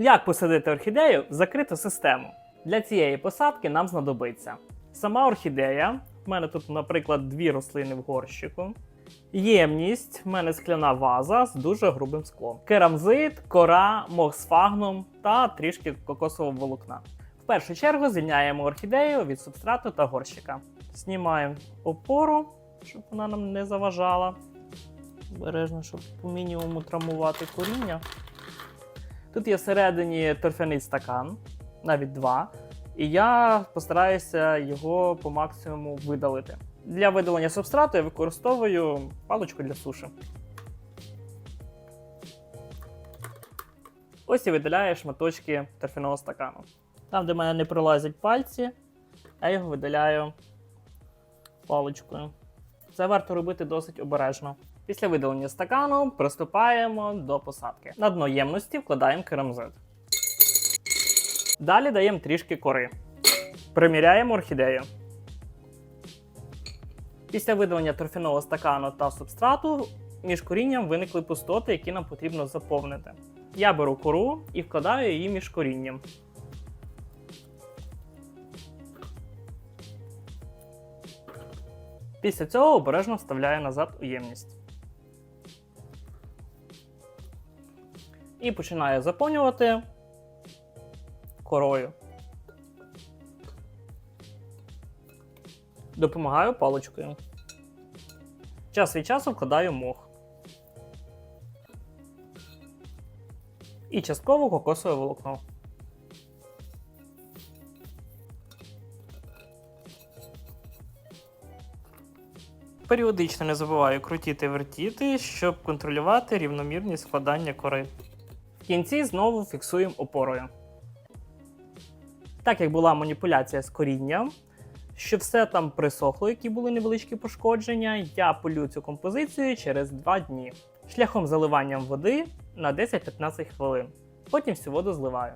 Як посадити орхідею в закриту систему? Для цієї посадки нам знадобиться сама орхідея. У мене тут, наприклад, дві рослини в горщику. Ємність, в мене скляна ваза з дуже грубим склом. Керамзит, кора, мох з фагном та трішки кокосового волокна. В першу чергу звільняємо орхідею від субстрату та горщика. Знімаємо опору, щоб вона нам не заважала. Обережно, щоб по мінімуму травмувати коріння. Тут є всередині торфяний стакан, навіть два. І я постараюся його по максимуму видалити. Для видалення субстрату я використовую паличку для суші. Ось і видаляю шматочки торфяного стакану. Там, де в мене не пролазять пальці, я його видаляю паличкою. Це варто робити досить обережно. Після видалення стакану приступаємо до посадки. На дно ємності вкладаємо керамзит. Далі даємо трішки кори. Приміряємо орхідею. Після видалення торфяного стакану та субстрату між корінням виникли пустоти, які нам потрібно заповнити. Я беру кору і вкладаю її між корінням. Після цього обережно вставляю назад у ємність. І починаю заповнювати корою. Допомагаю паличкою. Час від часу вкладаю мох. І частково кокосове волокно. Періодично не забуваю крутіти вертіти, щоб контролювати рівномірність складання кори. В кінці знову фіксуємо опорою. Так як була маніпуляція з корінням, щоб все там присохло, які були невеличкі пошкодження, я полю цю композицію через 2 дні шляхом заливанням води на 10-15 хвилин. Потім всю воду зливаю.